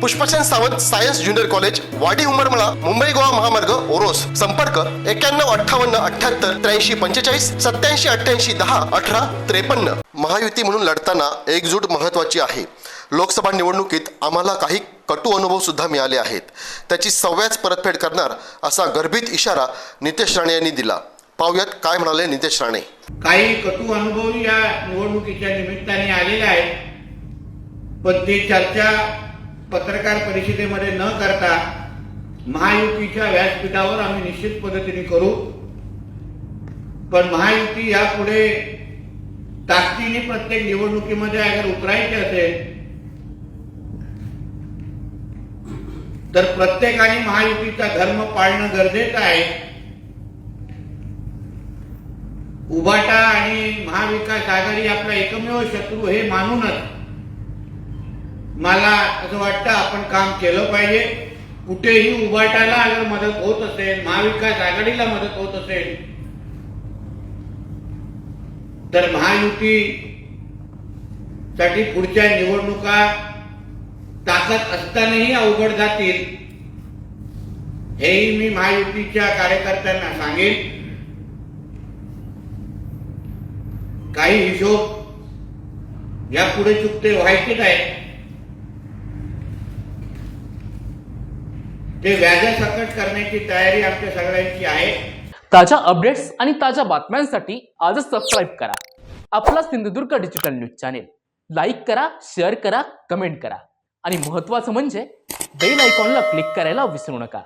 Pushpchand Sawant science junior college Wadi Umarmala Mumbai Goa महामार्ग ओरोस. संपर्क एक्क्याण्णव अठ्ठावन्न अठ्याहत्तर त्र्याऐंशी पंचेचाळीस सत्याऐंशी अठ्ठ्याऐंशी दहा अठरा त्रेपन्न. महायुती म्हणून लढताना एकजूट महत्वाची आहे. लोकसभा निवडणुकीत आम्हाला काही कटू अनुभव सुद्धा मिळाले आहेत. त्याची सव्याच परतफेड करणार असा गर्भित इशारा नितेश राणे यांनी दिला. पाहुयात काय म्हणाले नितेश राणे? काही कटू अनुभव या निवडणुकीच्या निमित्ताने आलेले आहेत. पण ते चर्चा पत्रकार परिषदेमध्ये न करता महायुतीच्या व्यासपीठावर आम्ही निश्चित पद्धतीने करू. पण महायुती यापुढे ताकदीने प्रत्येक निवडणुकीमध्ये अगर उतरायचे असेल तर प्रत्येकाने महायुतीचा धर्म पाळणं गरजेचं आहे. उभाटा आणि महाविकास आघाडी आपला एकमेव शत्रू हे मानूनच मला असं वाटतं आपण काम केलं पाहिजे. कुठेही उभाटायला अगर मदत होत असेल महाविकास आघाडीला मदत होत असेल तर महायुती साठी पुढच्या निवडणुका ताकद असतानाही अवघड जातील. हेही मी महायुतीच्या कार्यकर्त्यांना सांगेन. काही हिशोब यापुढे चुकते व्हायचेच आहेत. ते व्याजासकट करण्याची तयारी आमच्या सगळ्यांची आहे. ताज्या अपडेट्स आणि ताज्या बातम्यांसाठी आजच सबस्क्राईब करा. आपला Sindhudurg digital news channel like करा शेअर करा कमेंट करा. आणि महत्त्वाचं म्हणजे बेल आयकॉनला क्लिक करायला विसरू नका.